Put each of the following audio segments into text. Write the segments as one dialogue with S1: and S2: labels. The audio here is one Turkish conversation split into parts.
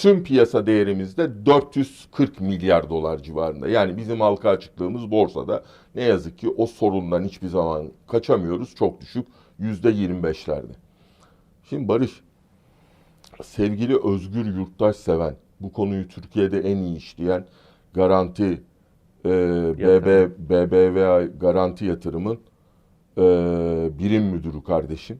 S1: Tüm piyasa değerimizde 440 milyar dolar civarında. Yani bizim halka açıklığımız borsada ne yazık ki o sorundan hiçbir zaman kaçamıyoruz. Çok düşük %25'lerde. Şimdi Barış, sevgili Özgür Yurttaş seven, bu konuyu Türkiye'de en iyi işleyen Garanti e, BB. BBVA Garanti Yatırım'ın e, birim müdürü kardeşim.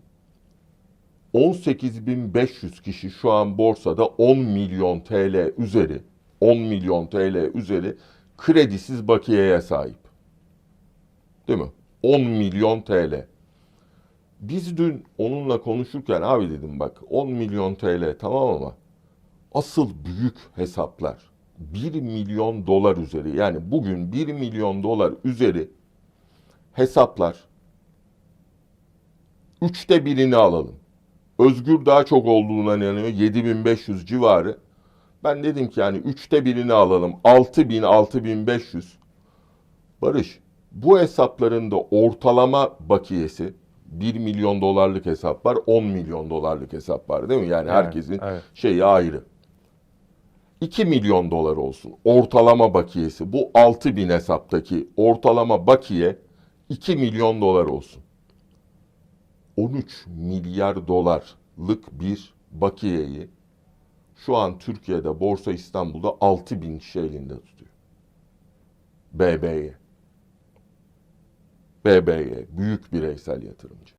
S1: 18.500 kişi şu an borsada 10 milyon TL üzeri 10 milyon TL üzeri kredisiz bakiyeye sahip. Değil mi? 10 milyon TL. Biz dün onunla konuşurken abi dedim bak 10 milyon TL tamam ama asıl büyük hesaplar 1 milyon dolar üzeri yani bugün 1 milyon dolar üzeri hesaplar üçte birini alalım. Özgür daha çok olduğuna inanıyor. 7500 civarı. Ben dedim ki yani üçte birini alalım. 6000, 6500. Barış, bu hesapların da ortalama bakiyesi 1 milyon dolarlık hesap var, 10 milyon dolarlık hesap var değil mi? Yani
S2: Evet,
S1: herkesin
S2: evet.
S1: şeyi ayrı. 2 milyon dolar olsun. Ortalama bakiyesi. Bu 6000 hesaptaki ortalama bakiye 2 milyon dolar olsun. 13 milyar dolarlık bir bakiyeyi şu an Türkiye'de Borsa İstanbul'da 6 bin kişi elinde tutuyor. BB'ye. BB'ye büyük bireysel yatırımcı.